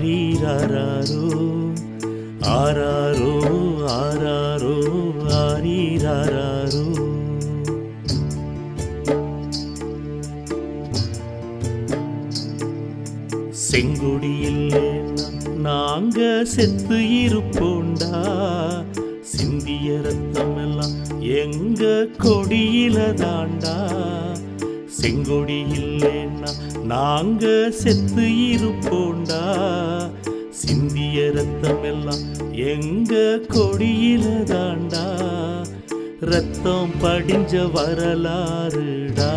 ஆரீராரோ ஆராரோ ஆராரோ ஆரீராரோ செங்குடியில் நாங்க செத்து இருப்போண்டா சிந்திய ரத்தமெல்லாம் எங்க கொடியில தாண்டா. செங்கொடி இல்லைன்னா நாங்க செத்து இருப்போண்டா. சிந்திய ரத்தம் எல்லாம் எங்க கொடியில தாண்டா ரத்தம் படிஞ்ச வரலாறுடா.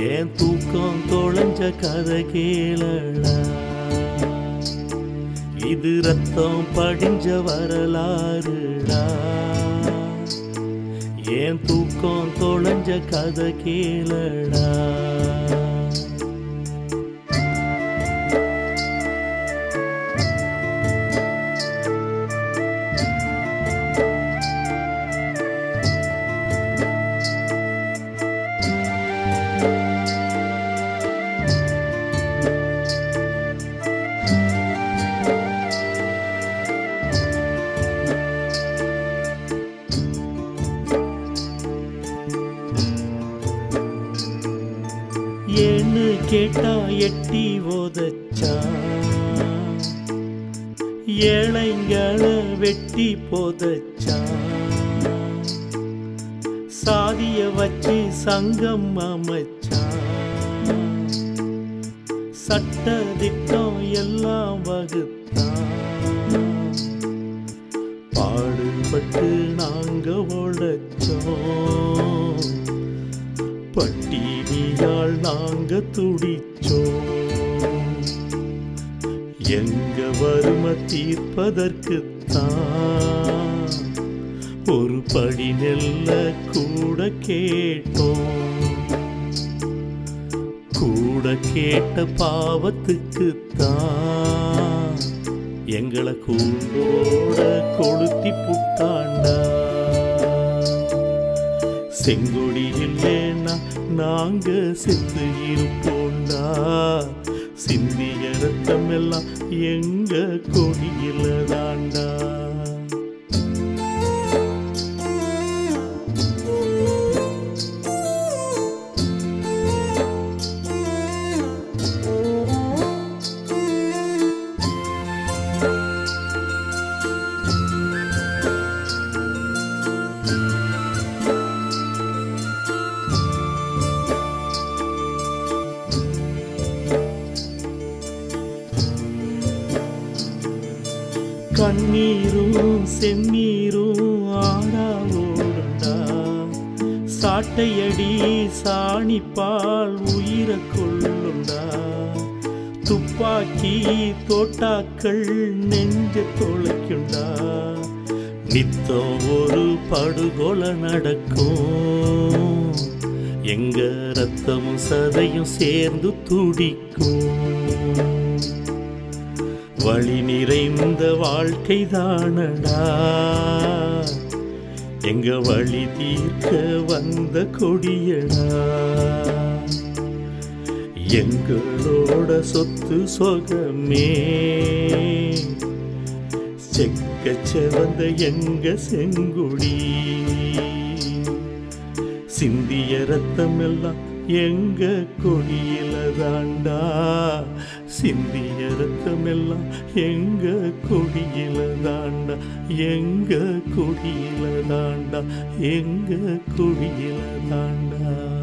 ஏன் தூக்கம் தொலைஞ்ச கதை கேளடா. இது ரத்தம் படிஞ்ச வரலாறுடா. ஏன் தூக்கம் தொலைஞ்ச கதை கேளடா. கேட்டா எட்டி ஓதச்சா? ஏழைங்களை வெட்டி போதச்சா? சாதிய வச்சு சங்கம் அமைச்சா? சட்ட திட்டம் எல்லாம் வகுத்தா? பாடுபட்டு நாங்க உழைச்சோம். பட்டினியால் நாங்க துடிச்சோம். எங்க வறுமை தீர்ப்பதற்குத்தான் ஒரு படி நெல்ல கூட கேட்டோம். கூட கேட்ட பாவத்துக்குத்தான் எங்களை கூண்டோட கொளுத்தி புட்டாண்டா. செங்கொடி இல்லைன்னா நாங்க செத்து இருப்போண்டா சிந்திய ரத்தம் எல்லாம் எங்க கொடியில் பன்னீரும் செந்நீரும் ஆடா ஓடுண்டா சாட்டையடி சாணிப்பால் உயிரை கொள்ளுண்டா துப்பாக்கி தோட்டாக்கள் நெஞ்ச தொலைக்குண்டா நித்தம் ஒரு படுகொலை நடக்கும். எங்க ரத்தமும் சதையும் சேர்ந்து துடிக்கும். வழி நிறைந்த வாழ்க்கை தானடா. எங்க வழி தீர்க்க வந்த கொடியடா. எங்களோட சொத்து சொகமே. செக்க செவந்த எங்க செங்குடி. சிந்திய ரத்தம் எல்லாம் எங்க கொடியில தாண்டா. சிந்திய ரத்தமெல்லாம் எங்க கொடியில தாண்டா எங்க கொடியில தாண்டா எங்க கொடியில தாண்டா.